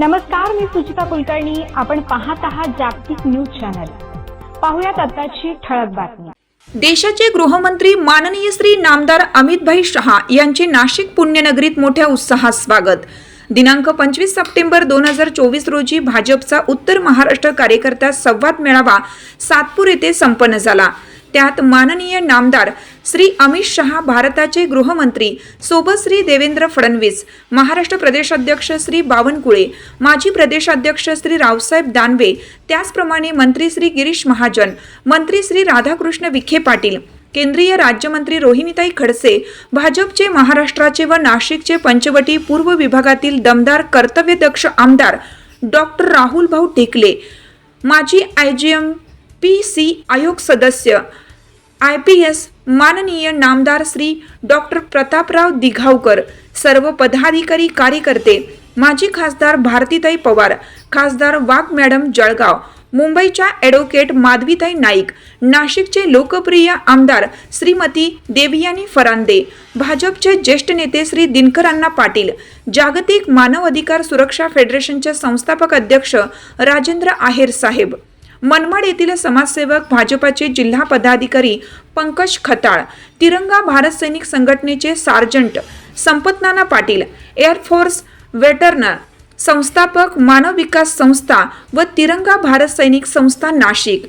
नमस्कार मी सुचिता कुलकर्णी. आपण पाहत आहात जागतिक न्यूज चॅनल. पाहुयात आताची ठळक बातमी. देशाचे गृहमंत्री माननीय श्री नामदार अमितभाई शहा यांचे नाशिक पुण्यनगरीत मोठ्या उत्साहात स्वागत. दिनांक पंचवीस सप्टेंबर दोन हजार चोवीस रोजी भाजपचा उत्तर महाराष्ट्र कार्यकर्ता संवाद मेळावा सातपूर येथे संपन्न झाला. त्यात माननीय नामदार श्री अमित शहा भारताचे गृहमंत्री सोबत श्री देवेंद्र फडणवीस महाराष्ट्र प्रदेशाध्यक्ष श्री बावनकुळे माजी प्रदेशाध्यक्ष श्री रावसाहेब दानवे त्याचप्रमाणे मंत्री श्री गिरीश महाजन मंत्री श्री राधाकृष्ण विखे पाटील केंद्रीय राज्यमंत्री रोहिणीताई खडसे भाजपचे महाराष्ट्राचे व नाशिकचे पंचवटी पूर्व विभागातील दमदार कर्तव्यदक्ष आमदार डॉक्टर राहुल भाऊ टेकले माजी I G M P S C सदस्य. आय पी एस माननीय नामदार श्री डॉक्टर प्रतापराव दिघावकर सर्व पदाधिकारी कार्यकर्ते माजी खासदार भारतीताई पवार खासदार वाघ मॅडम जळगाव मुंबईच्या ॲडव्होकेट माधवीताई नाईक नाशिकचे लोकप्रिय आमदार श्रीमती देवियानी फरांदे भाजपचे ज्येष्ठ नेते श्री दिनकरांना पाटील जागतिक मानव अधिकार सुरक्षा फेडरेशनचे संस्थापक अध्यक्ष राजेंद्र आहेर साहेब. मनमाड येथील समाजसेवक भाजपाचे जिल्हा पदाधिकारी पंकज खताळ तिरंगा भारत सैनिक संघटनेचे sergeant Sampatnana Patil air force veteran संस्थापक मानव विकास संस्था व तिरंगा भारत सैनिक संस्था नाशिक.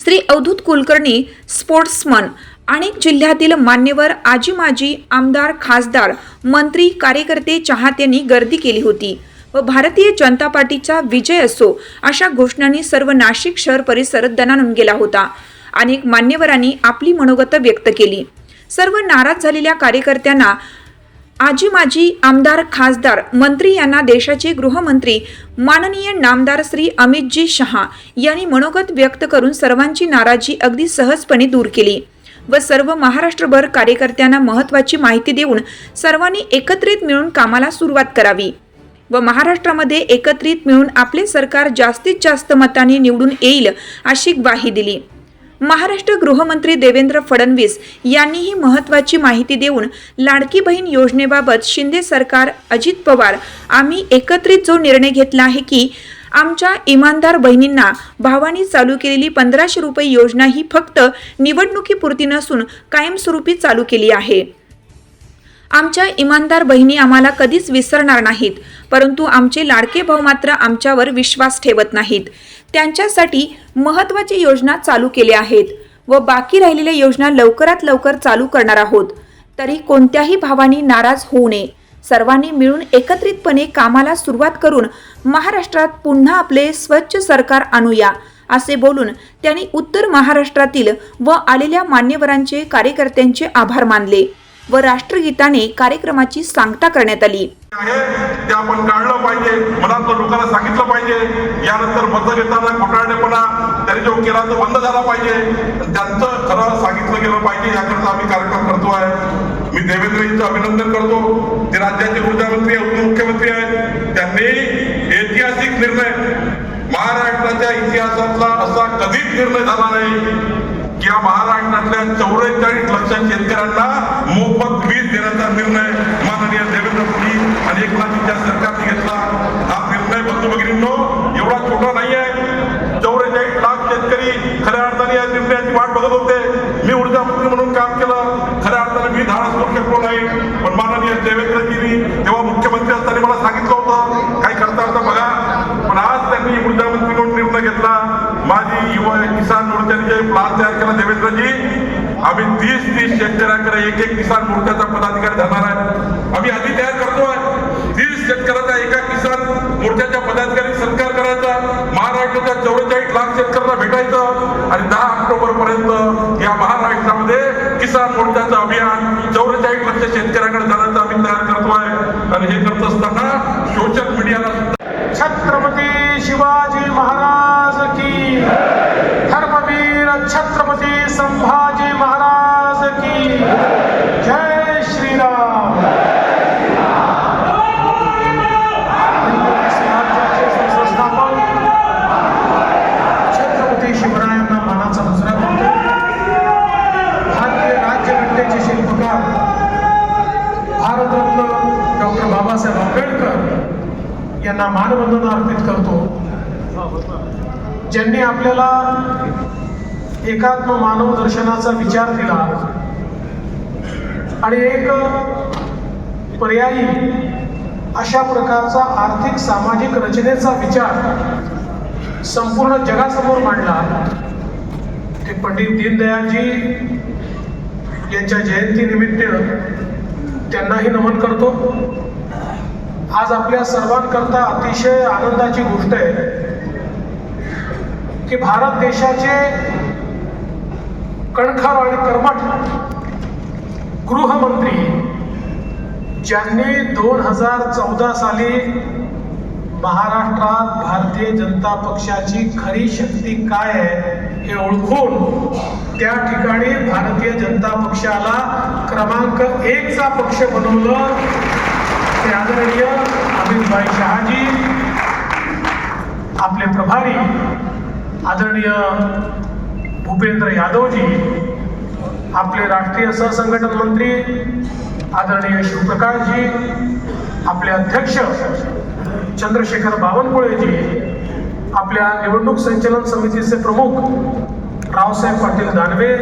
श्री अवधूत कुलकर्णी स्पोर्ट्समन अनेक जिल्ह्यातील मान्यवर आजी माजी आमदार खासदार मंत्री कार्यकर्ते चाहत्यांनी गर्दी केली होती. व भारतीय जनता पार्टीचा विजय असो अशा घोषणांनी सर्व नाशिक शहर परिसर दणानून गेला होता. अनेक मान्यवरांनी आपली मनोगत व्यक्त केली. सर्व नाराज झालेल्या कार्यकर्त्यांना आजी माजी आमदार खासदार मंत्री यांना देशाचे गृहमंत्री माननीय नामदार श्री अमितजी शहा यांनी मनोगत व्यक्त करून सर्वांची नाराजी अगदी सहजपणे दूर केली व सर्व महाराष्ट्रभर कार्यकर्त्यांना महत्त्वाची माहिती देऊन सर्वांनी एकत्रित मिळून कामाला सुरुवात करावी. व महाराष्ट्रामध्ये एकत्रित मिळून आपले सरकार जास्तीत जास्त मताने निवडून येईल अशी ग्वाही दिली. महाराष्ट्र गृहमंत्री देवेंद्र फडणवीस यांनीही महत्त्वाची माहिती देऊन लाडकी बहीण योजनेबाबत शिंदे सरकार अजित पवार आम्ही एकत्रित जो निर्णय घेतला आहे की आमच्या इमानदार बहिणींना भावानी चालू केलेली पंधराशे रुपये योजना ही फक्त निवडणुकीपुरती नसून कायमस्वरूपी चालू केली आहे. आमच्या इमानदार बहिणी आम्हाला कधीच विसरणार नाहीत परंतु आमचे लाडके भाऊ मात्र आमच्यावर विश्वास ठेवत नाहीत. त्यांच्यासाठी महत्त्वाची योजना चालू केल्या आहेत व बाकी राहिलेल्या योजना लवकरात लवकर चालू करणार आहोत. तरी कोणत्याही भावानी नाराज होऊ नये. सर्वांनी मिळून एकत्रितपणे कामाला सुरुवात करून महाराष्ट्रात पुन्हा आपले स्वच्छ सरकार आणूया असे बोलून त्यांनी उत्तर महाराष्ट्रातील व आलेल्या मान्यवरांचे कार्यकर्त्यांचे आभार मानले. व राष्ट्रगीताने कार्यक्रमाची सांगता करण्यात आली. आहे ते आपण काढलं पाहिजे. मनातलं लोकांना सांगितलं पाहिजे. यानंतर मतं घेताना घोटाळेपणा त्यांनी जो केला तो बंद झाला पाहिजे. त्यांचं खरं सांगितलं गेलं पाहिजे याकरता आम्ही कार्यक्रम करतो आहे. मी देवेंद्रजींचं अभिनंदन करतो. ते राज्याचे ऊर्जामंत्री उपमुख्यमंत्री आहेत. त्यांनी ऐतिहासिक निर्णय महाराष्ट्राच्या इतिहासातला असा कधीच निर्णय झाला नाही. या महाराष्ट्रातल्या चौवेचाळीस लक्ष शेतकऱ्यांना मोफत वीज देण्याचा निर्णय माननीय देवेंद्र फडणवीस आणि एकनाथजींच्या सरकारने घेतला हा निर्णय बंधू भगिनींनो एवढा छोटा नाही आहे चौवेचाळीस लाख शेतकरी खऱ्या अर्थाने या निर्णयाची वाट बघत होते मी ऊर्जा मंत्री म्हणून काम केलं खऱ्या अर्थाने मी धाडस करू शकलो नाही पण माननीय देवेंद्रजींनी तेव्हा मुख्यमंत्री असताना मला सांगितलं होतं काही करता होता बघा पण आज त्यांनी ऊर्जा मंत्री म्हणून निर्णय घेतला माझी युवा किसान मोर्चाने जे प्लान तयार केला देवेंद्रजी आम्ही तीस तीस शेतकऱ्यांकडे एक एक किसान मोर्चाचा पदाधिकारी धरणार आहे. आम्ही आधी तयार करतोय. तीस शेतकऱ्याचा एका किसान मोर्चाच्या पदाधिकारी सत्कार करायचा. महाराष्ट्राच्या चौवेचाळीस लाख शेतकऱ्यांना भेटायचं. आणि दहा ऑक्टोबर पर्यंत या महाराष्ट्रामध्ये किसान मोर्चाचं अभियान चौवेचाळीस लक्ष शेतकऱ्यांकडे जाण्याचं आम्ही तयार करतोय. आणि हे करत असताना सोशल मीडियाला छत्रपती शिवाजी महाराज की धर्मवीर छत्रपती संभाजी ज्यांनी आपल्याला एकात्म मानव दर्शनाचा विचार दिला आणि एक पर्यायी अशा प्रकारचा आर्थिक सामाजिक रचनेचा विचार संपूर्ण जगासमोर मांडला ते पंडित दीनदयाळजी यांच्या जयंतीनिमित्त त्यांनाही नमन करतो. आज आपल्या सर्वांकरता अतिशय आनंदाची गोष्ट आहे. की भारत देशाचे कणखर आणि कर्मठ गृहमंत्री ज्यांनी दोन हजार चौदा साली महाराष्ट्रात भारतीय जनता पक्षाची खरी शक्ती काय आहे हे ओळखून त्या ठिकाणी भारतीय जनता पक्षाला क्रमांक एकचा पक्ष बनवलं. ते आदरणीय अमितभाई शहाजी आपले प्रभारी आदरणीय भूपेंद्र यादवजी आपले राष्ट्रीय सहसंघटन मंत्री आदरणीय शिवप्रकाशजी आपले अध्यक्ष चंद्रशेखर बावनकुळेजी आपल्या निवडणूक संचलन समितीचे प्रमुख रावसाहेब पाटील दानवे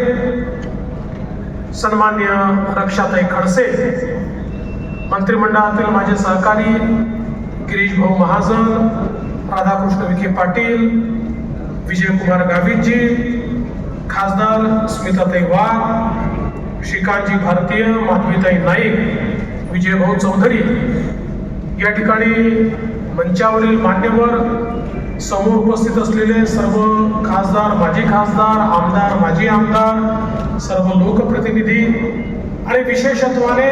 सन्मान्य रक्षाताई खडसे मंत्रिमंडळातील माझे सहकारी गिरीश भाऊ महाजन राधाकृष्ण विखे पाटील विजयकुमार गावितजी खासदार स्मिताताई वाघ श्रीकांतजी भारतीय माधवीताई नाईक विजयभाऊ चौधरी. या ठिकाणी मंचावरील मान्यवर समोर उपस्थित असलेले सर्व खासदार माजी खासदार आमदार माजी आमदार सर्व लोकप्रतिनिधी आणि विशेषत्वाने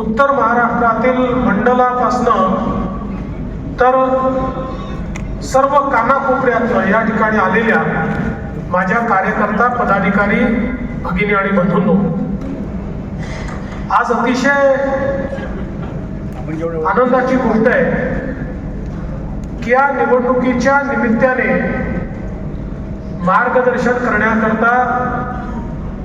उत्तर महाराष्ट्रातील मंडलापासनं तर सर्व कानाकोपऱ्यात या ठिकाणी आलेल्या माझ्या कार्यकर्ता पदाधिकारी भगिनी आणि बंधूंनो आज अतिशय आनंदाची गोष्ट आहे की या निवडणुकीच्या निमित्ताने मार्गदर्शन करण्याकरता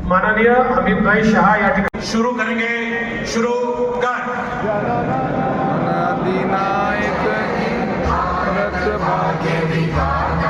माननीय अमितभाई शहा या ठिकाणी सुरू करेंगे सुरू कर। भारत भाग्य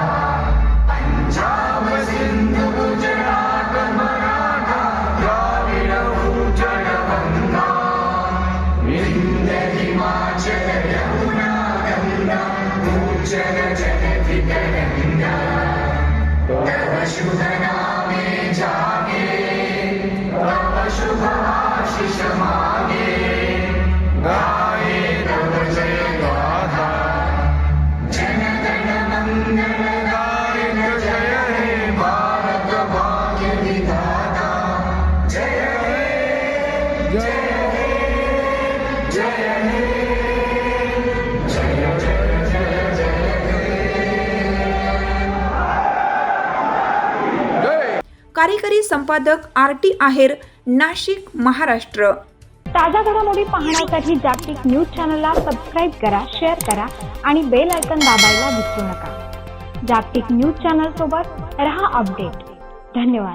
कार्यकारी संपादक आर टी आहेर नाशिक महाराष्ट्र. ताज्या घडामोडी पाहण्यासाठी जागतिक न्यूज चॅनलला सबस्क्राईब करा शेअर करा आणि बेल आयकन दाबायला विसरू नका. जागतिक न्यूज चॅनल सोबत रहा अपडेट. धन्यवाद.